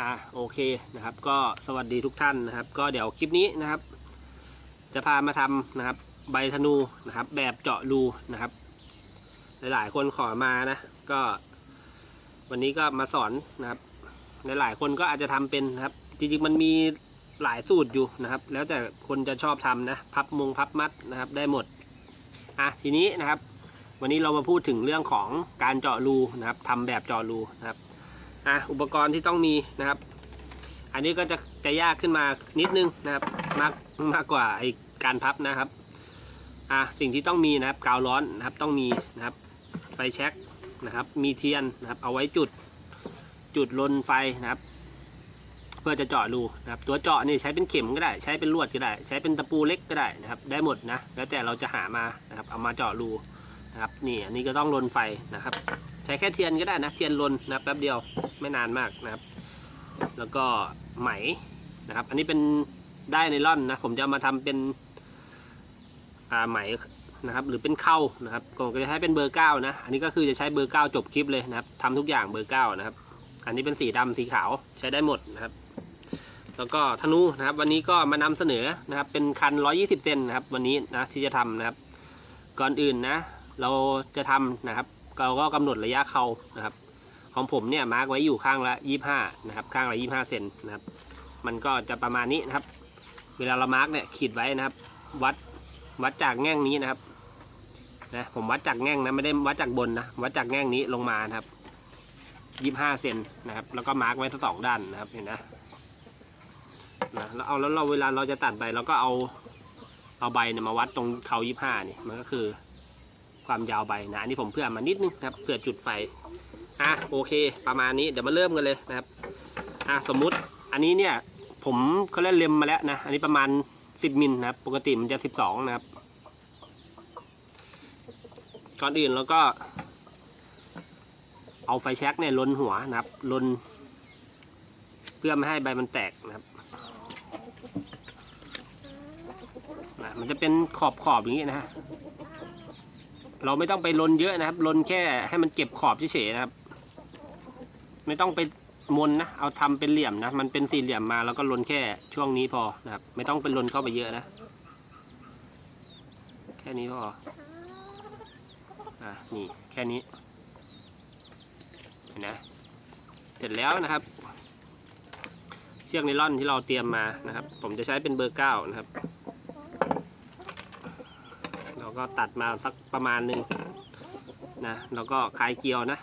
อะโอเคนะครับ ก็สวัสดีทุกท่านนะครับ ก็เดี๋ยวคลิปนี้นะครับ จะพามาทำนะครับ ใบธนูนะครับ แบบเจาะรูนะครับ หลายๆคนขอมานะก็ วันนี้ก็มาสอนนะครับหลายๆคนก็อาจจะทำเป็นนะครับ จริงๆมันมีหลายสูตรอยู่นะครับ แล้วแต่คนจะชอบทำนะพับมุงพับมัดนะครับ ได้หมดอะทีนี้นะครับ วันนี้เรามาพูดถึงเรื่องของการเจาะรูนะครับทำแบบเจาะรูนะครับ อะอุปกรณ์ที่ต้องมีนะครับ อันนี้ก็จะจะยากขึ้นมานิดนึงนะครับ มากมากกว่าไอการพับนะครับอะสิ่งที่ต้องมีนะครับกาวร้อนนะครับต้องมีนะครับไฟแช็กนะครับ มีเทียนนะครับเอาไว้จุดจุดลนไฟนะครับ เพื่อจะเจาะรูนะครับ ตัวเจาะนี่ใช้เป็นเข็มก็ได้ ใช้เป็นลวดก็ได้ ใช้เป็นตะปูเล็กก็ได้นะครับ ได้หมดนะแล้วแต่เราจะหามานะครับ เอามาเจาะรูนะครับ นี่อันนี้ก็ต้องลนไฟนะครับ ช้แค่เทียนก็ได้นะ เทียนลนนะแป๊บเดียวไม่นานมากนะครับ แล้วก็ไหมนะครับ อันนี้เป็นได้ในร่อนนะ ผมจะมาทำเป็นอ่าไหมนะครับ หรือเป็นเข้านะครับผมก็จะใช้เป็นเบอร์เก้านะ อันนี้ก็คือจะใช้เบอร์เก้าจบคลิปเลยนะครับทำทุกอย่างเบอร์เก้านะครับ อันนี้เป็นสีดำสีขาวใช้ได้หมดนะครับ แล้วก็ธนูนะครับ วันนี้ก็มานำเสนอนะครับ เป็นคัน120เซนนะครับ วันนี้นะที่จะทำนะครับ ก่อนอื่นนะ เราจะทำนะครับ เราก็กำหนดระยะเขานะครับ ของผมเนี่ยมาร์กไว้อยู่ข้างละ25นะครับ ข้างละ25เซนนะครับ มันก็จะประมาณนี้นะครับ เวลาเรามาร์กเนี่ยขีดไว้นะครับ วัดวัดจากแง่งนี้นะครับนะผมวัดจากแง่งนะไม่ได้วัดจากบนนะวัดจากแง่งนี้ลงมานะครับ25เซนนะครับ แล้วก็มาร์กไว้ทั้งสองด้านนะครับเห็นนะนะแล้วเอาแล้วเราเวลาเราจะตัดใบเราก็เอาเอาใบเนี่ยมาวัดตรงเขา25นี่มันก็คือ ความยาวใบนะอันนี้ผมเพื่อมานิดนึงนะครับเพื่อจุดไฟอะโอเค ประมาณนี้เดี๋ยวมาเริ่มกันเลยนะครับอะสมมุติอันนี้เนี่ยผมเขาเล่นเล็มมาแล้วนะอันนี้ประมาณ 10มิลนะครับปกติมันจะ 12 นะครับ ก่อนอื่นเราก็ เอาไฟแช็กเนี่ยลนหัวนะครับลน เพื่อไม่ให้ใบมันแตกนะครับนะมันจะเป็นขอบขอบอย่างนี้นะฮะ เราไม่ต้องไปลนเยอะนะครับลนแค่ให้มันเก็บขอบเฉยๆนะครับ ไม่ต้องไปมนนะเอาทำเป็นเหลี่ยมนะมันเป็นสี่เหลี่ยมมาแล้วก็ลนแค่ช่วงนี้พอนะครับ ไม่ต้องไปลนเข้าไปเยอะนะ แค่นี้พออะนี่แค่นี้เห็นนะเสร็จแล้วนะครับ เชือกไนล่อนที่เราเตรียมมานะครับ ผมจะใช้เป็นเบอร์เก้านะครับ ก็ตัดมาสักประมาณหนึ่งนะแล้วก็คลายเกลียวนะ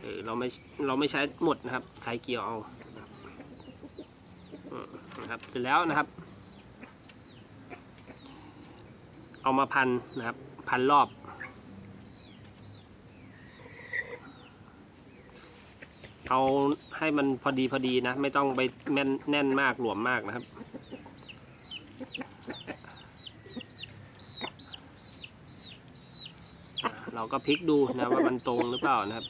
เออเราไม่เราไม่ใช้หมดนะครับคลายเกลียวเอาอนะครับเสร็จแล้วนะครับ เอามาพันนะครับ พันรอบเอาให้มันพอดีพอดีนะ ไม่ต้องไปแน่นแน่นมากหลวมมากนะครับ เราก็พลิกดูนะว่ามันตรงหรือเปล่านะครับ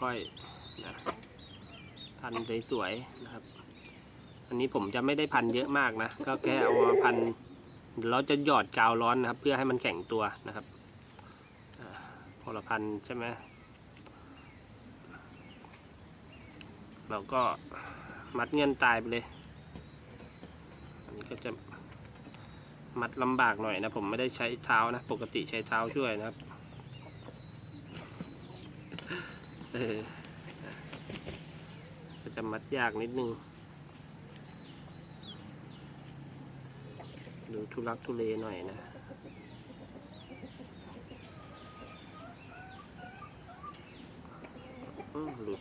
ค่อยๆนะพันสวยๆนะครับ อันนี้ผมจะไม่ได้พันเยอะมากนะ ก็แค่เอามาพันเราจะหยอดกาวร้อนนะครับ เพื่อให้มันแข็งตัวนะครับพอเราพันใช่ไหมเราก็มัดเงื่อนตายไปเลย อันนี้ก็จะ มัดลำบากหน่อยนะผมไม่ได้ใช้เท้านะ ปกติใช้เท้าช่วยนะครับจะมัดยากนิดนึง ดูทุลักทุเลหน่อยนะอืมหลุด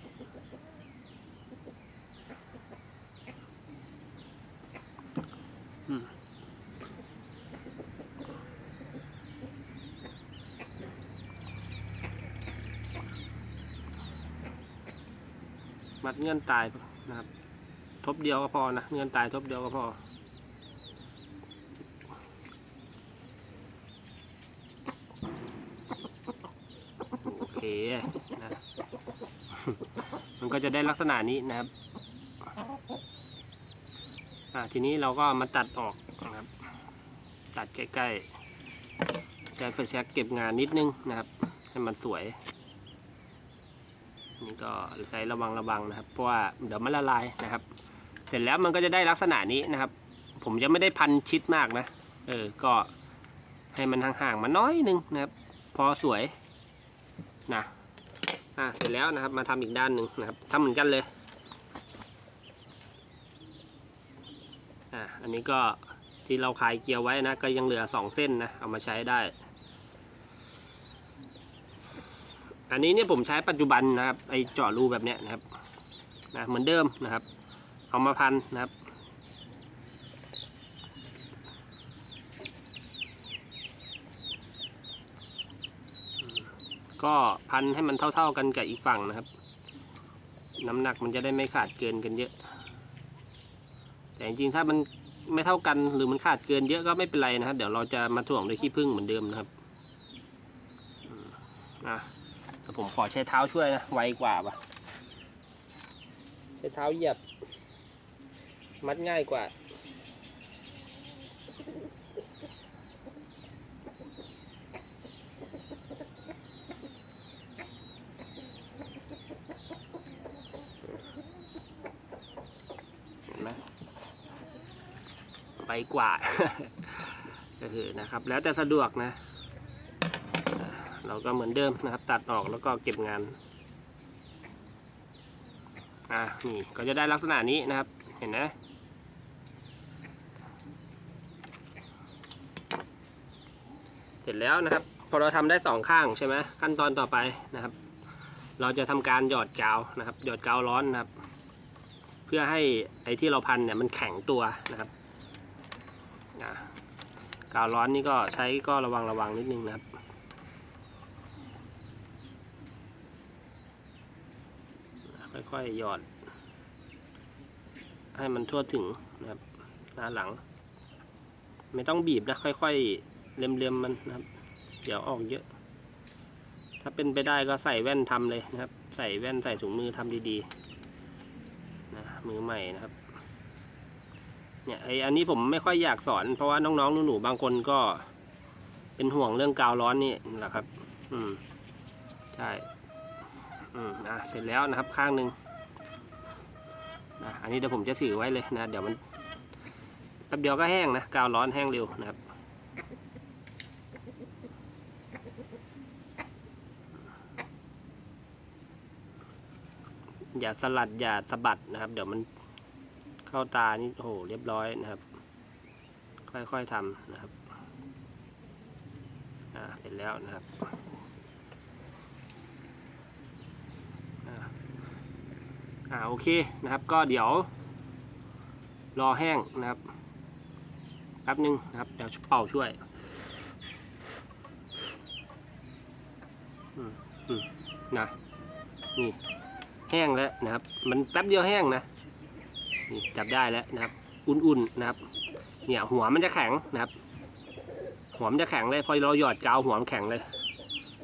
มัดเงื่อนตายนะครับ ทบเดียวก็พอนะเงื่อนตายทบเดียวก็พอโอเคนะมันก็จะได้ลักษณะนี้นะครับอ่าทีนี้เราก็มาตัดออกนะครับ ตัดใกล้ๆใช้ไฟแช็กเก็บงานนิดนึงนะครับ ให้มันสวย ก็ใช้ระวังระวังนะครับ เพราะว่าเดี๋ยวมันละลายนะครับ เสร็จแล้วมันก็จะได้ลักษณะนี้นะครับ ผมยังไม่ได้พันชิดมากนะ เออ ก็ให้มันห่างๆมาน้อยนึงนะครับ พอสวยนะอะเสร็จแล้วนะครับ มาทำอีกด้านหนึ่งนะครับทำเหมือนกันเลย อะ อันนี้ก็ที่เราคายเกลียวไว้นะ ก็ยังเหลือสองเส้นนะ เอามาใช้ได้ อันนี้เนี่ยผมใช้ปัจจุบันนะครับไอเจาะรูแบบเนี้ยนะครับนะเหมือนเดิมนะครับ เอามาพันนะครับ ก็พันให้มันเท่า ๆกันกับอีกฝั่งนะครับ น้ำหนักมันจะได้ไม่ขาดเกินกันเยอะ แต่จริงๆถ้ามันไม่เท่ากันหรือมันขาดเกินเยอะก็ไม่เป็นไรนะครับ เดี๋ยวเราจะมาถ่วงด้วยขี้ผึ้งเหมือนเดิมนะครับอะ แต่ผมขอใช้เท้าช่วยนะ ไวกว่าปะใช้เท้าเหยียบ มัดง่ายกว่า เห็นไหมไปกว่าก็คือนะครับ แล้วแต่สะดวกนะ เราก็เหมือนเดิมนะครับ ตัดออกแล้วก็เก็บงานอ่านี่ก็จะได้ลักษณะนี้นะครับ เห็นไหมเสร็จแล้วนะครับ พอเราทำได้สองข้างใช่ไหมขั้นตอนต่อไปนะครับ เราจะทำการหยอดกาวนะครับ หยอดกาวร้อนนะครับ เพื่อให้ไอ้ที่เราพันเนี่ยมันแข็งตัวนะครับนะกาวร้อนนี่ก็ใช้ก็ระวังระวังนิดนึงนะครับ ค่อยๆหยอด ให้มันทั่วถึงนะครับหน้าหลัง ไม่ต้องบีบนะ ค่อยๆเล็มๆมันนะครับ เดี๋ยวออกเยอะ ถ้าเป็นไปได้ก็ใส่แว่นทำเลยนะครับ ใส่แว่นใส่ถุงมือทำดีๆนะมือใหม่นะครับเนี่ยไออันนี้ผมไม่ค่อยอยากสอน เพราะว่าน้องๆหนูๆบางคนก็เป็นห่วงเรื่องกาวร้อนนี่แหละครับ อืม ใช่ อืมอะเสร็จแล้วนะครับข้างหนึ่งนะอันนี้เดี๋ยวผมจะถือไว้เลยนะ เดี๋ยวมันแป๊บเดียวก็แห้งนะกาวร้อนแห้งเร็วนะครับอย่าสลัดอย่าสะบัดนะครับ เดี๋ยวมันเข้าตานี่โอ้โหเรียบร้อยนะครับ ค่อยๆทำนะครับ อ่าเสร็จแล้วนะครับอ่า อ่าโอเคนะครับก็เดี๋ยวรอแห้งนะครับแป๊บนึงนะครับเดี๋ยวเป่าช่วยนะนี่แห้งแล้วนะครับ มันแป๊บเดียวแห้งนะนี่จับได้แล้วนะครับ อุ่นๆนะครับ เนี่ยหัวมันจะแข็งนะครับ หัวมันจะแข็งเลย พอเราหยอดกาวหัวมันแข็งเลย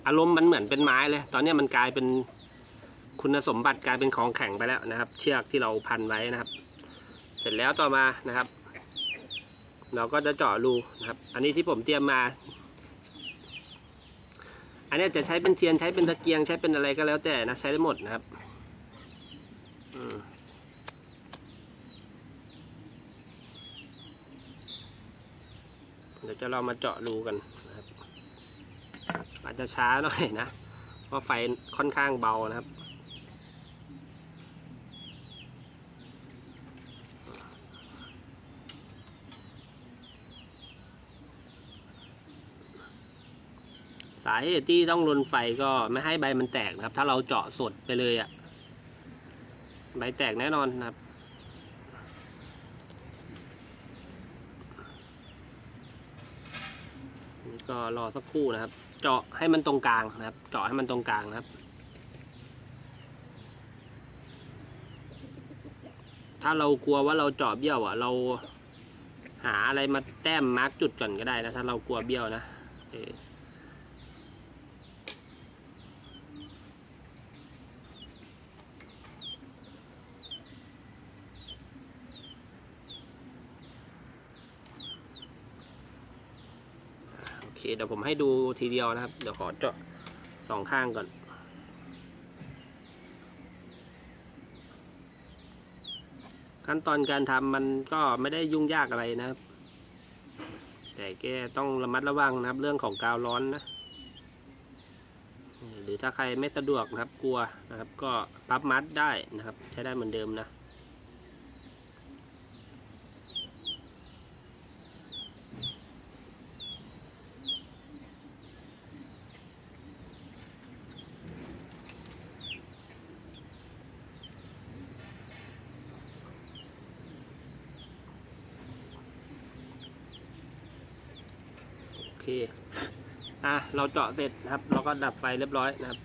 อารมณ์มันเหมือนเป็นไม้เลย ตอนนี้มันกลายเป็น คุณสมบัติกลายเป็นของแข็งไปแล้วนะครับ เชือกที่เราพันไว้นะครับ เสร็จแล้วต่อมานะครับ เราก็จะเจาะรูนะครับ อันนี้ที่ผมเตรียมมา อันนี้จะใช้เป็นเทียนใช้เป็นตะเกียงใช้เป็นอะไรก็แล้วแต่นะใช้ได้หมดนะครับเดี๋ยวจะเรามาเจาะรูกันนะครับอาจจะช้าหน่อยนะ เพราะไฟค่อนข้างเบานะครับ สาเหตุที่ต้องลนไฟก็ไม่ให้ใบมันแตกนะครับ ถ้าเราเจาะสดไปเลยอะ่ะ ใบแตกแน่นอนนะครับ นี่ก็รอสักครู่นะครับ เจาะให้มันตรงกลางนะครับ เจาะให้มันตรงกลางนะครับ ถ้าเรากลัวว่าเราเจาะเบี้ยวอะ เราหาอะไรมาแต้มมาร์กจุดก่อนก็ได้นะ ถ้าเรากลัวเบี้ยวนะเออ เคเดี๋ยวผมให้ดูทีเดียวนะครับ เดี๋ยวขอเจาะสองข้างก่อน ขั้นตอนการทำมันก็ไม่ได้ยุ่งยากอะไรนะครับ แต่แกต้องระมัดระวังนะครับ เรื่องของกาวร้อนนะ หรือถ้าใครไม่สะดวกนะครับ กลัวนะครับ ก็ปั๊บมัดได้นะครับ ใช้ได้เหมือนเดิมนะ เราเจาะเสร็จนะครับ เราก็ดับไฟเรียบร้อยนะครับ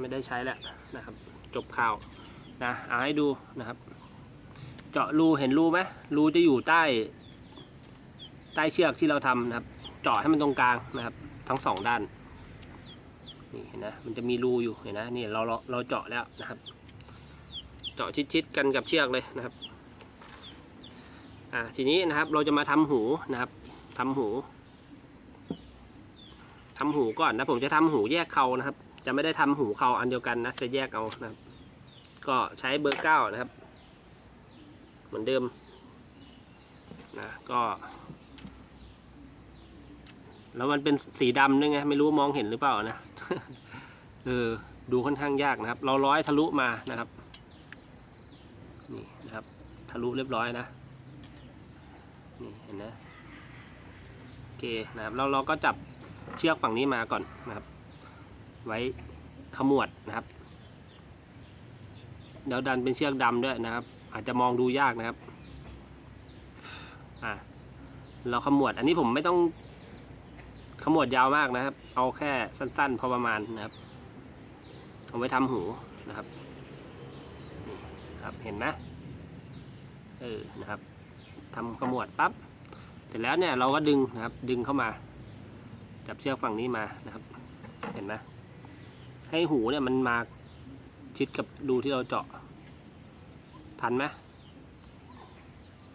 ไม่ได้ใช้แล้วนะครับ จบข่าวนะเอาให้ดูนะครับ เจาะรูเห็นรูไหมรูจะอยู่ใต้ ใต้เชือกที่เราทำนะครับ เจาะให้มันตรงกลางนะครับ ทั้งสองด้านนี่เห็นนะมันจะมีรูอยู่เห็นนะนี่เราเราเราเจาะแล้วนะครับ เจาะชิดๆกันกับเชือกเลยนะครับอ่าทีนี้นะครับเราจะมาทำหูนะครับทำหู ทำหูก่อนนะ ผมจะทำหูแยกเขานะครับ จะไม่ได้ทำหูเขาอันเดียวกันนะ จะแยกเอานะครับ ก็ใช้เบอร์เก้านะครับ เหมือนเดิมนะก็แล้วมันเป็นสีดำด้วยไงไม่รู้มองเห็นหรือเปล่านะเออดูค่อนข้างยากนะครับ เราร้อยทะลุมานะครับนี่นะครับ ทะลุเรียบร้อยนะนี่เห็นนะโอเคนะครับเราเราก็จับ เชือกฝั่งนี้มาก่อนนะครับ ไว้ขมวดนะครับแล้วดันเป็นเชือกดำด้วยนะครับ อาจจะมองดูยากนะครับอ่าเราขมวด อันนี้ผมไม่ต้องขมวดยาวมากนะครับ เอาแค่สั้นๆ พอประมาณนะครับ เอาไว้ทำหูนะครับครับเห็นไหมเออนะครับทำขมวดปั๊บเสร็จแล้วเนี่ยเราก็ดึงนะครับ ดึงเข้ามา จับเชือกฝั่งนี้มานะครับ เห็นไหมให้หูเนี่ยมันมาชิดกับดูที่เราเจาะ ทันไหม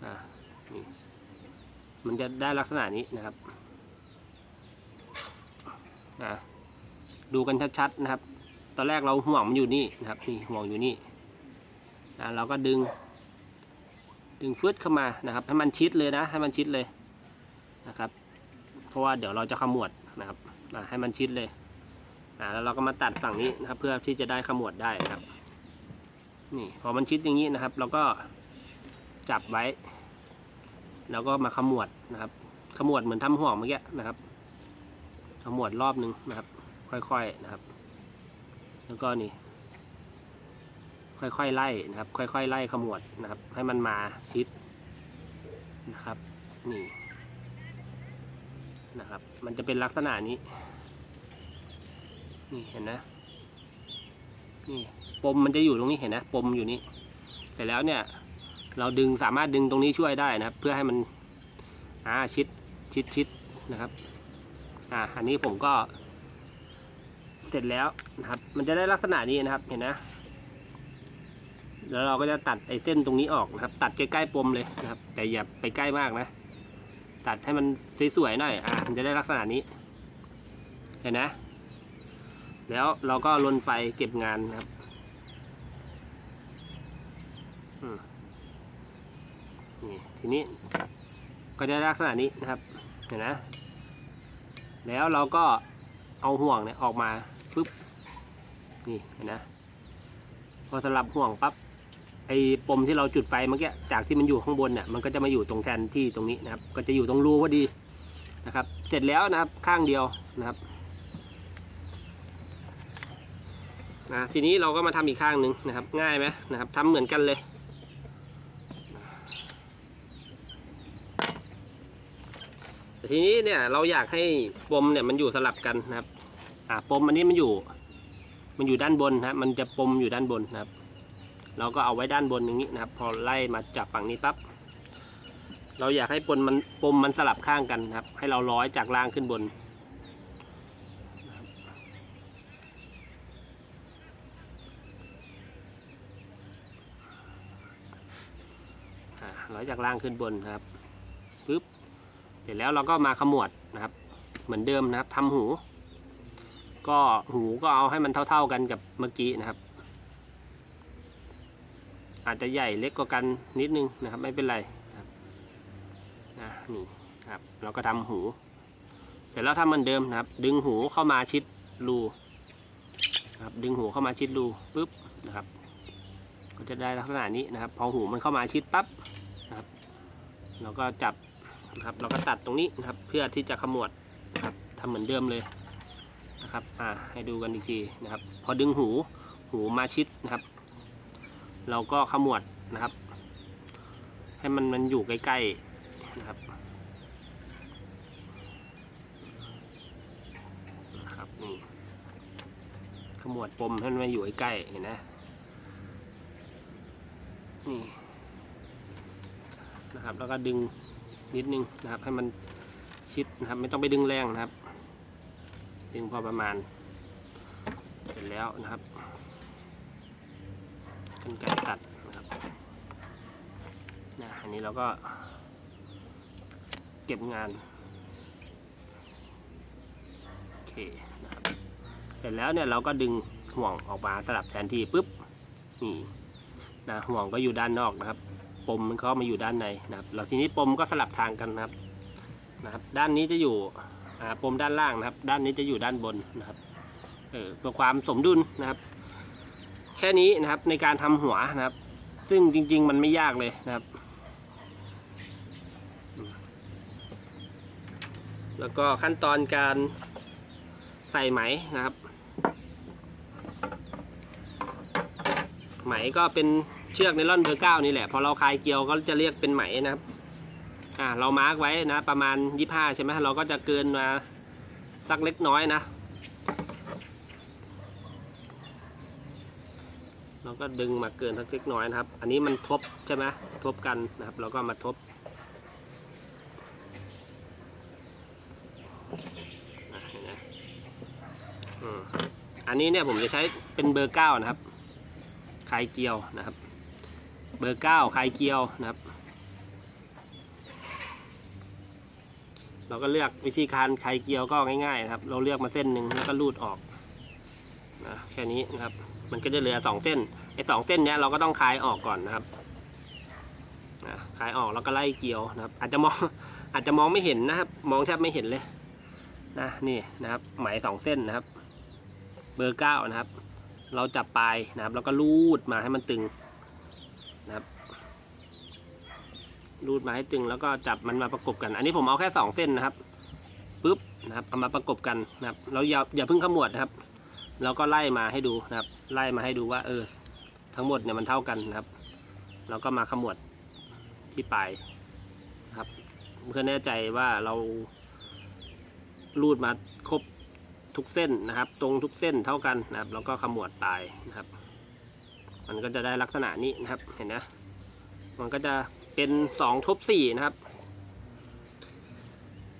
อ่านี่มันจะได้ลักษณะนี้นะครับอ่าดูกันชัดๆนะครับ ตอนแรกเราห่วงมันอยู่นี่นะครับนี่ห่วงอยู่นี่อ่าเราก็ดึง ดึงฟึดเข้ามานะครับ ให้มันชิดเลยนะ ให้มันชิดเลยนะครับ เพราะว่าเดี๋ยวเราจะขมวด นะครับให้มันชิดเลยแล้วเราก็มาตัดฝั่งนี้นะครับ เพื่อที่จะได้ขมวดได้นะครับ นี่พอมันชิดอย่างนี้นะครับ เราก็จับไว้ แล้วก็มาขมวดนะครับ ขมวดเหมือนทำห่วงเมื่อกี้นะครับ ขมวดรอบหนึ่งนะครับ ค่อยๆนะครับ แล้วก็นี่ค่อยๆไล่นะครับ ค่อยๆไล่ขมวดนะครับ ให้มันมาชิดนะครับ นี่ นะครับ มันจะเป็นลักษณะนี้ นี่เห็นนะ นี่ปมมันจะอยู่ตรงนี้เห็นนะ ปมอยู่นี่แต่แล้วเนี่ย เราดึงสามารถดึงตรงนี้ช่วยได้นะครับ เพื่อให้มันอ่าชิดชิดชิดนะครับอ่าอันนี้ผมก็เสร็จแล้วนะครับ มันจะได้ลักษณะนี้นะครับ เห็นนะ แล้วเราก็จะตัดไอ้เส้นตรงนี้ออกนะครับ ตัดใกล้ๆปมเลยนะครับ แต่อย่าไปใกล้มากนะ ตัดให้มันสวยๆหน่อยอ่ามันจะได้ลักษณะนี้ เห็นนะ แล้วเราก็ลนไฟเก็บงานครับนี่ทีนี้ก็จะได้ลักษณะนี้นะครับ เห็นนะ แล้วเราก็เอาห่วงเนี่ยออกมาปึ๊บนี่เห็นนะพอสลับห่วงปั๊บ ไอ้ปมที่เราจุดไฟเมื่อกี้จากที่มันอยู่ข้างบนเนี่ยมันก็จะมาอยู่ตรงแทนที่ตรงนี้นะครับ ก็จะอยู่ตรงรูพอดีนะครับ เสร็จแล้วนะครับข้างเดียวนะครับนะทีนี้เราก็มาทำอีกข้างหนึ่งนะครับ ง่ายไหมนะครับทำเหมือนกันเลยแต่ทีนี้เนี่ยเราอยากให้ปมเนี่ยมันอยู่สลับกันนะครับอ่าปมอันนี้มันอยู่ มันอยู่ด้านบนนะครับมันจะปมอยู่ด้านบนนะครับ เราก็เอาไว้ด้านบนอย่างนี้นะครับ พอไล่มาจากฝั่งนี้ปั๊บเราอยากให้ปมมันปมมันสลับข้างกันครับ ให้เราร้อยจากล่างขึ้นบน ร้อยจากล่างขึ้นบนครับปึ๊บเสร็จแล้วเราก็มาขมวดนะครับ เหมือนเดิมนะครับทำหู ก็หูก็เอาให้มันเท่า ๆกันกับเมื่อกี้นะครับ อาจจะใหญ่เล็กกว่ากันนิดนึงนะครับไม่เป็นไรนะครับนะนี่ครับเราก็ทำหู เสร็จแล้วทำเหมือนเดิมนะครับ ดึงหูเข้ามาชิดรูนะครับดึงหูเข้ามาชิดรูปุ๊บนะครับ ก็จะได้ลักษณะนี้นะครับ พอหูมันเข้ามาชิดปั๊บนะครับ เราก็จับนะครับ เราก็ตัดตรงนี้นะครับ เพื่อที่จะขมวดนะครับทำเหมือนเดิมเลยนะครับ อ่าให้ดูกันอีกทีนะครับ พอดึงหูหูมาชิดนะครับ เราก็ขมวดนะครับ ให้มันมันอยู่ใกล้ๆนะครับนะครับนี่ขมวดปมให้มันมาอยู่ใกล้ๆเห็นนะนี่นะครับ แล้วก็ดึงนิดนึงนะครับ ให้มันชิดนะครับ ไม่ต้องไปดึงแรงนะครับ ดึงพอประมาณ เสร็จแล้วนะครับ กันไกรตัดนะครับนะอันนี้เราก็ เก็บงานโอเคนะครับเสร็จแล้วเนี่ยเราก็ดึงห่วงออกมาสลับแทนที่ปุ๊บนี่นะห่วงก็อยู่ด้านนอกนะครับ ปมมันก็มาอยู่ด้านในนะครับเราทีนี้ปมก็สลับทางกันนะครับนะครับ ด้านนี้จะอยู่ปมด้านล่างนะครับ ด้านนี้จะอยู่ด้านบนนะครับเออเพื่อความสมดุลนะครับ แค่นี้นะครับในการทำหัวนะครับ ซึ่งจริง ๆ มันไม่ยากเลยนะครับ แล้วก็ขั้นตอนการใส่ไหมนะครับ ไหมก็เป็นเชือกไนล่อนเบอร์เก้านี่แหละ พอเราคลายเกลียวก็จะเรียกเป็นไหมนะครับอ่าเรามาร์กไว้นะ ประมาณยี่ห้าใช่ไหมเราก็จะเกินมาสักเล็กน้อยนะ เราก็ดึงมาเกินสักเล็กน้อยนะครับ อันนี้มันทบใช่ไหมทบกันนะครับ เราก็มาทบอันนี้เนี่ยผมจะใช้เป็นเบอร์เก้านะครับคายเกียวนะครับ เบอร์เก้าคายเกียวนะครับ เราก็เลือกวิธีการคายเกียวก็ง่ายๆนะครับ เราเลือกมาเส้นหนึ่งแล้วก็รูดออกนะแค่นี้นะครับ มันก็จะเหลือสองเส้นไอ้สองเส้นเนี้ยเราก็ต้องคลายออกก่อนนะครับคลายออกแล้วก็ไล่เกลียวนะครับ อาจจะมองอาจจะมองไม่เห็นนะครับ มองแทบไม่เห็นเลยนะนี่นะครับไหมสองเส้นนะครับ เบอร์เก้านะครับ เราจับปลายนะครับ แล้วก็รูดมาให้มันตึงนะครับรูดมาให้ตึงแล้วก็จับมันมาประกบกัน อันนี้ผมเอาแค่สองเส้นนะครับปุ๊บนะครับเอามาประกบกันนะครับ เราอย่าอย่าเพิ่งขมวดนะครับ เราก็ไล่มาให้ดูนะครับ ไล่มาให้ดูว่าเออ ทั้งหมดเนี่ยมันเท่ากันนะครับเราก็มาขมวดที่ปลายนะครับ เพื่อแน่ใจว่าเรารูดมาครบทุกเส้นนะครับ ตรงทุกเส้นเท่ากันนะครับ แล้วก็ขมวดปลายนะครับ มันก็จะได้ลักษณะนี้นะครับเห็นนะ มันก็จะเป็นสองทบสี่นะครับ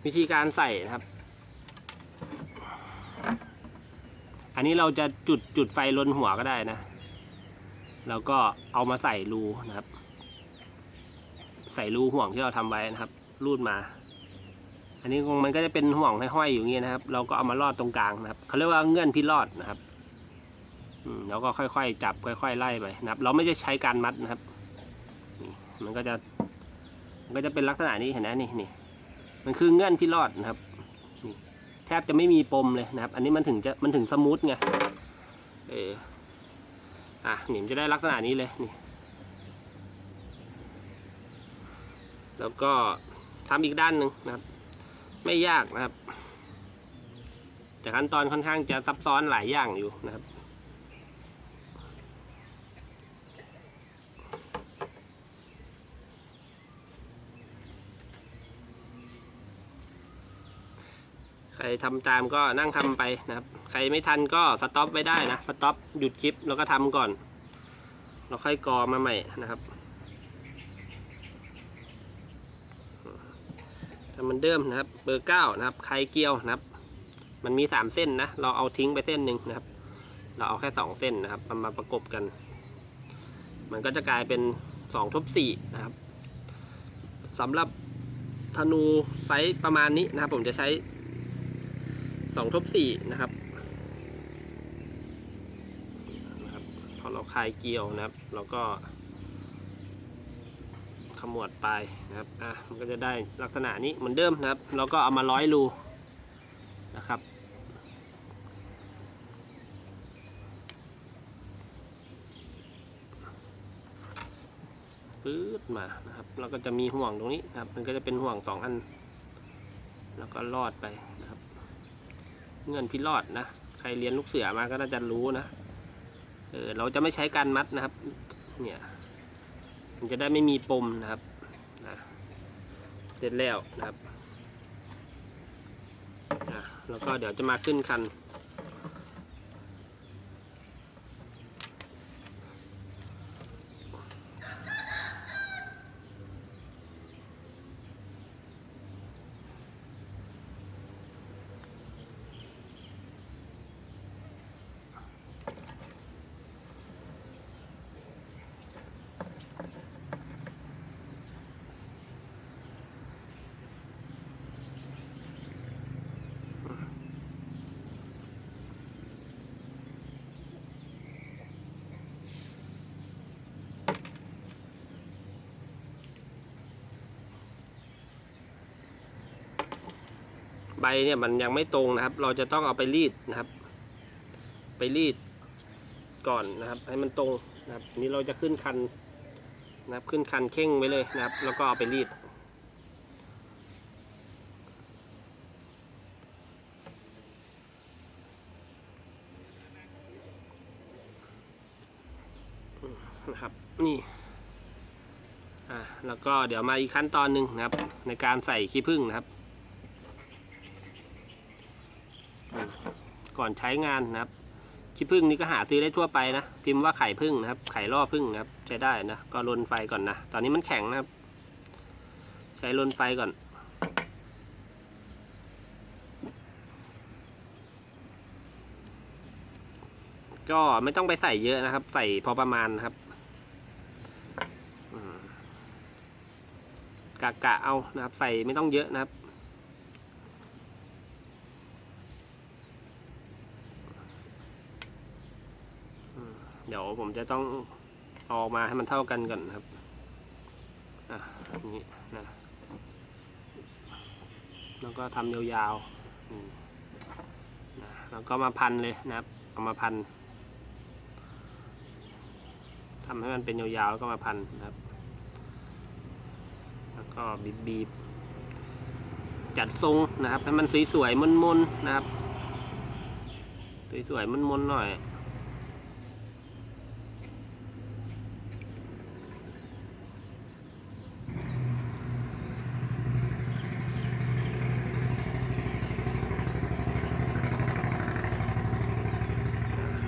วิธีการใส่นะครับ อันนี้เราจะจุดจุดไฟลนหัวก็ได้นะ แล้วก็เอามาใส่รูนะครับ ใส่รูห่วงที่เราทำไว้นะครับ รูดมา อันนี้คงมันก็จะเป็นห่วงห้อยๆอยู่งนี้นะครับ เราก็เอามาลอดตรงกลางนะครับเขาเรียกว่าเงื่อนพิลอดนะครับอืมแล้วก็ค่อยๆ จับค่อย ๆ ไล่ไปนะครับ เราไม่ได้ใช้การมัดนะครับ มันก็จะ มันก็จะเป็นลักษณะนี้เห็นไหมนี่นี่ มันคือเงื่อนพิลอดนะครับ แทบจะไม่มีปมเลยนะครับ อันนี้มันถึงจะมันถึงสมูทไงเอออะหนิมจะได้ลักษณะนี้เลยนี่ แล้วก็ทำอีกด้านหนึ่งนะครับ ไม่ยากนะครับ แต่ขั้นตอนค่อนข้างจะซับซ้อนหลายอย่างอยู่นะครับ ใครทำตามก็นั่งทำไปนะครับ ใครไม่ทันก็สต็อปไว้ได้นะสต็อปหยุดคลิปแล้วก็ทำก่อนแล้วค่อยกอมาใหม่นะครับทำเหมันเดิมนะครับ เบอร์เก้านะครับ ไข่เกียวนะครับ มันมีสามเส้นนะ เราเอาทิ้งไปเส้นหนึ่งนะครับ เราเอาแค่สองเส้นนะครับเอามาประกบกัน มันก็จะกลายเป็นสองทบสี่นะครับสำหรับธนูไซส์ประมาณนี้นะครับ ผมจะใช้ สองทบสี่นะครับนะครับ พอเราคลายเกลียวนะครับ เราก็ ขมวดไปนะครับอะมันก็จะได้ลักษณะนี้เหมือนเดิมนะครับ เราก็เอามาร้อยรูนะครับปื๊ดมานะครับแล้วก็จะมีห่วงตรงนี้นะครับ มันก็จะเป็นห่วงสองอัน แล้วก็ลอดไปนะ เงื่อนพิรอดนะ ใครเรียนลูกเสือมาก็น่าจะรู้นะ เออเราจะไม่ใช้การมัดนะครับ เนี่ย มันจะได้ไม่มีปมนะครับนะเสร็จแล้วนะครับนะแล้วก็เดี๋ยวจะมาขึ้นคัน ใบเนี่ยมันยังไม่ตรงนะครับ เราจะต้องเอาไปรีดนะครับ ไปรีดก่อนนะครับ ให้มันตรงนะครับนนี้เราจะขึ้นคันนะครับ ขึ้นคันเข่งไว้เลยนะครับ แล้วก็เอาไปรีดนะครับนี่อ่าแล้วก็เดี๋ยวมาอีกขั้นตอนหนึ่งนะครับ ในการใส่ขี้ผึ้งนะครับ ก่อนใช้งานนะครับขี้ผึ้งนี่ก็หาซื้อได้ทั่วไปนะ พิมพ์ว่าไข่ผึ้งนะครับ ไข่ล่อผึ้งนะครับ ใช้ได้นะ ก็ลนไฟก่อนนะ ตอนนี้มันแข็งนะครับ ใช้ลนไฟก่อนก็ไม่ต้องไปใส่เยอะนะครับ ใส่พอประมาณนะครับกะกะเอานะครับ ใส่ไม่ต้องเยอะนะครับ เดี๋ยวผมจะต้องเอาออกมาให้มันเท่ากันก่อนครับอะนี้นะแล้วก็ทำยาวๆนะแล้วก็มาพันเลยนะครับ เอามาพันทำให้มันเป็นยาวๆแล้วก็มาพันนะครับ แล้วก็บีบๆจัดทรงนะครับให้มันสวยๆมนๆนะครับ สวยๆมนๆหน่อย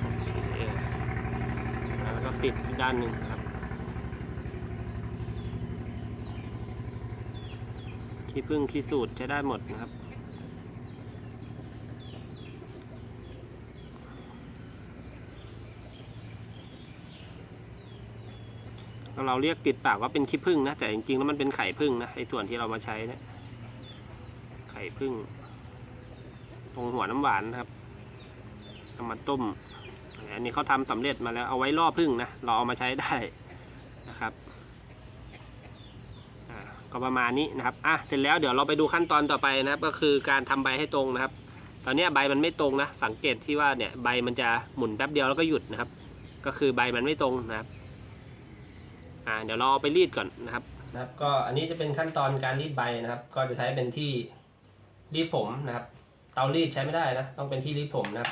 โอเคแล้วก็ปิ ด้านหนึ่งครับ ขี้พึ่งขี้สูตรใช้ได้หมดนะครับเราเรียกติดปากว่าเป็นขี้ผึ้งนะ แต่จริงๆแล้วมันเป็นไข่ผึ้งนะไอ้ส่วนที่เรามาใช้เนะี่ยไข่ผึ้งตรงหัวน้ำหวานนะครับเอามาต้ม อันนี้เขาทำสำเร็จมาแล้วเอาไว้ล่อพึ่งนะเราเอามาใช้ได้นะครับก็ประมาณนี้นะครับอะเสร็จแล้วเดี๋ยวเราไปดูขั้นตอนต่อไปนะครับ ก็คือการทำใบให้ตรงนะครับ ตอนนี้ใบมันไม่ตรงนะ สังเกตที่ว่าเนี่ยใบมันจะหมุนแป๊บเดียวแล้วก็หยุดนะครับ ก็คือใบมันไม่ตรงนะครับอ่าเดี๋ยวเราเอาไปรีดก่อนนะครับนะครับก็อันนี้จะเป็นขั้นตอนการรีดใบนะครับ ก็จะใช้เป็นที่รีดผมนะครับ เตารีดใช้ไม่ได้นะ ต้องเป็นที่รีดผมนะครับ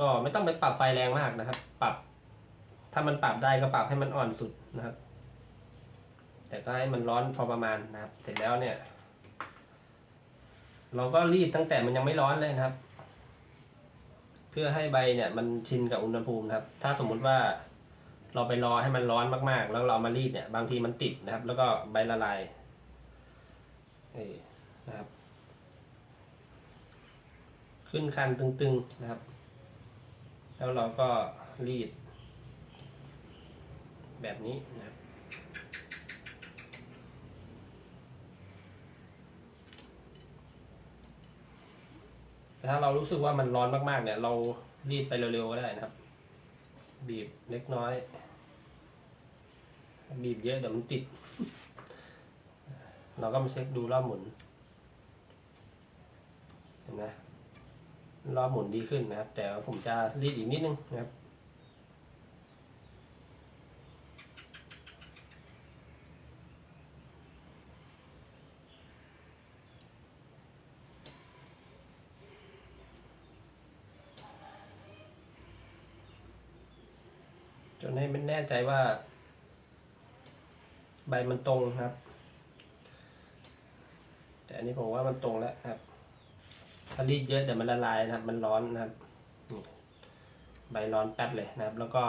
ก็ไม่ต้องไปปรับไฟแรงมากนะครับ ปรับ ถ้ามันปรับได้ก็ปรับให้มันอ่อนสุดนะครับ แต่ก็ให้มันร้อนพอประมาณนะครับ เสร็จแล้วเนี่ย เราก็รีดตั้งแต่มันยังไม่ร้อนเลยนะครับ เพื่อให้ใบเนี่ยมันชินกับอุณหภูมินะครับ ถ้าสมมุติว่าเราไปรอให้มันร้อนมากๆ แล้วเรามารีดเนี่ย บางทีมันติดนะครับ แล้วก็ใบละลายนี่นะครับ ขึ้นคันตึงๆนะครับ แล้วเราก็รีด แบบนี้นะครับแต่ถ้าเรารู้สึกว่ามันร้อนมากๆ เนี่ย เรารีดไปเร็วๆก็ได้นะครับ บีบเล็กน้อย บีบเยอะเดี๋ยวมันติด เราก็มาเช็คดูรอบหมุน เห็นไหม รอบหมุนดีขึ้นนะครับ แต่ผมจะรีดอีกนิดนึงนะครับจนให้มันแน่ใจว่า ใบมันตรงนะครับ แต่อันนี้ผมว่ามันตรงแล้วครับ ถ้ารีดเยอะเดี๋ยวมันละลายนะครับ มันร้อนนะครับใบร้อนแป๊บเลยนะครับ แล้วก็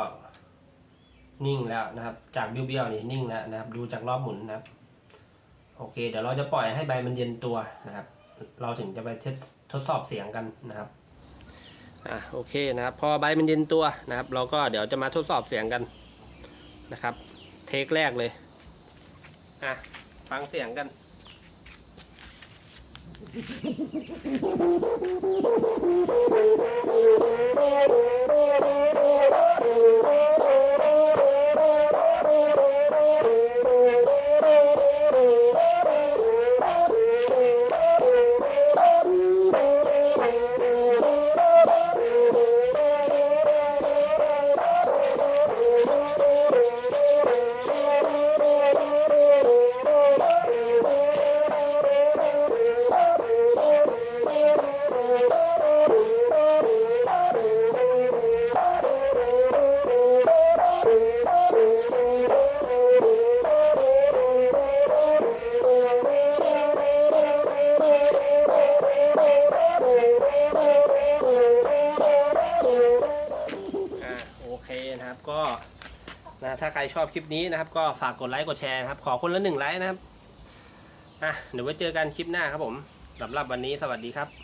นิ่งแล้วนะครับ จากเบี้ยวๆนี่นิ่งแล้วนะครับ ดูจากรอบหมุนนะครับ โอเค เดี๋ยวเราจะปล่อยให้ใบมันเย็นตัวนะครับ เราถึงจะไปทดทดสอบเสียงกันนะครับอะโอเคนะครับ พอใบมันเย็นตัวนะครับ เราก็เดี๋ยวจะมาทดสอบเสียงกันนะครับ เทคแรกเลยอะฟังเสียงกัน Thank you. คลิปนี้นะครับ ก็ฝากกดไลค์กดแชร์นะครับ ขอคนละหนึ่งไลค์นะครับอะเดี๋ยวไว้เจอกันคลิปหน้าครับผมสำหรับวันนี้สวัสดีครับ